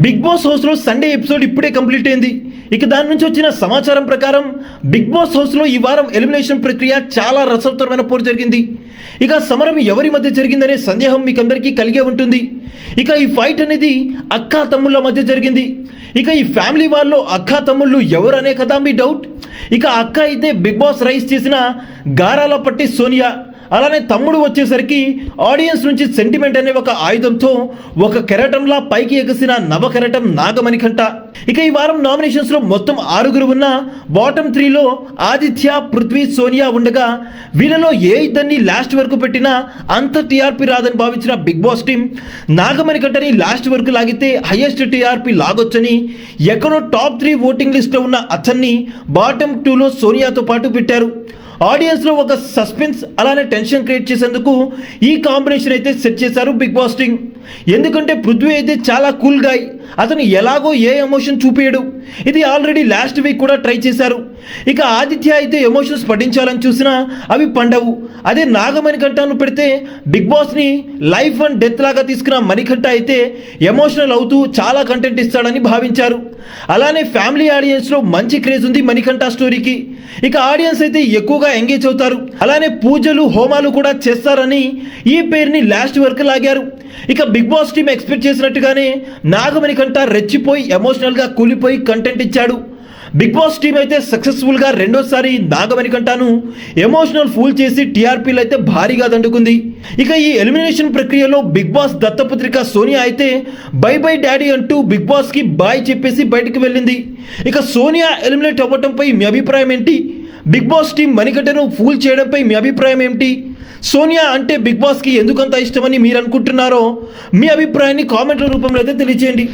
Big boss హౌస్లో Sunday episode ఇప్పుడే complete అయింది. ఇక దాని నుంచి వచ్చిన సమాచారం ప్రకారం బిగ్ బాస్ హౌస్లో ఈ వారం ఎలిమినేషన్ ప్రక్రియ చాలా రసవత్తరమైన పోరు జరిగింది. ఇక సమరం ఎవరి మధ్య జరిగిందనే సందేహం మీకు అందరికీ కలిగే ఉంటుంది. ఇక ఈ ఫైట్ అనేది అక్కా తమ్ముళ్ళ మధ్య జరిగింది. ఇక ఈ ఫ్యామిలీ వాళ్ళలో అక్కా తమ్ముళ్ళు ఎవరు అనే కదా మీ డౌట్? ఇక అక్క అయితే బిగ్ బాస్ రైస్ చేసిన గారాల పట్టి సోనియా. అలానే తమ్ముడు వచ్చేసరికి ఆడియన్స్ నుంచి సెంటిమెంట్ అనే ఒక ఆయుధంతో ఒక కెరటంలా పైకి ఎగసిన నవ కెరటం నాగమణికంట ఇక ఈ వారం నామినేషన్స్లో మొత్తం ఆరుగురు ఉన్న బాటమ్ త్రీలో ఆదిత్య పృథ్వీ సోనియా ఉండగా వీళ్ళలో ఏ ఇద్దరిని లాస్ట్ వరకు పెట్టినా అంత టీఆర్పీ రాదని భావించిన బిగ్ బాస్ టీం నాగమణికంటని లాస్ట్ వరకు లాగితే హైయెస్ట్ టీఆర్పీ లాగొచ్చని ఎక్కడో టాప్ త్రీ ఓటింగ్ లిస్ట్లో ఉన్న అతన్ని బాటమ్ టూలో సోనియాతో పాటు పెట్టారు. ఆడియన్స్లో ఒక సస్పెన్స్ అలానే టెన్షన్ క్రియేట్ చేసేందుకు ఈ కాంబినేషన్ అయితే సెట్ చేశారు బిగ్ బాస్ ఎందుకంటే పృథ్వీ అయితే చాలా కూల్ గాయ్ అతను ఎలాగో ఏ ఎమోషన్ చూపించడు ఇది ఆల్రెడీ లాస్ట్ వీక్ కూడా ట్రై చేశారు. ఇక ఆదిత్య అయితే ఎమోషన్స్ పఠించాలని చూసినా అవి పండవు. అదే నాగమణికంఠను పెడితే బిగ్ బాస్ని లైఫ్ అండ్ డెత్ లాగా తీసుకున్న మణికంఠ అయితే ఎమోషనల్ అవుతూ చాలా కంటెంట్ ఇస్తాడని భావించారు. అలానే ఫ్యామిలీ ఆడియన్స్లో మంచి క్రేజ్ ఉంది మణికంఠ స్టోరీకి. ఇక ఆడియన్స్ అయితే ఎక్కువగా ఎంగేజ్ అవుతారు. అలానే పూజలు హోమాలు కూడా చేస్తారని ఈ పేరుని లాస్ట్ వరకు లాగారు. ఇక బిగ్ బాస్ టీం ఎక్స్పెక్ట్ చేసినట్టుగానే నాగమణి కంట రెచ్చిపోయి ఎమోషనల్గా కూలిపోయి కంటెంట్ ఇచ్చాడు. బిగ్ బాస్ టీం అయితే సక్సెస్ఫుల్గా రెండోసారి నాగమణి కంటాను ఎమోషనల్ ఫూల్ చేసి టీఆర్పీలు అయితే భారీగా దండుకుంది. ఇక ఈ ఎలిమినేషన్ ప్రక్రియలో బిగ్ బాస్ దత్తపుత్రిక సోనియా అయితే బై బై డాడీ అంటూ బిగ్ బాస్కి బాయ్ చెప్పేసి బయటకు వెళ్ళింది. ఇక సోనియా ఎలిమినేట్ అవ్వటంపై మీ అభిప్రాయం ఏంటి? బిగ్ బాస్ టీం మణికటను ఫూల్ చేయడంపై మీ అభిప్రాయం ఏమిటి? సోనియా అంటే బిగ్ బాస్కి ఎందుకంత ఇష్టమని మీరు అనుకుంటున్నారో? మీ అభిప్రాయాన్ని కామెంట్ల రూపంలో అయితే తెలియచేయండి.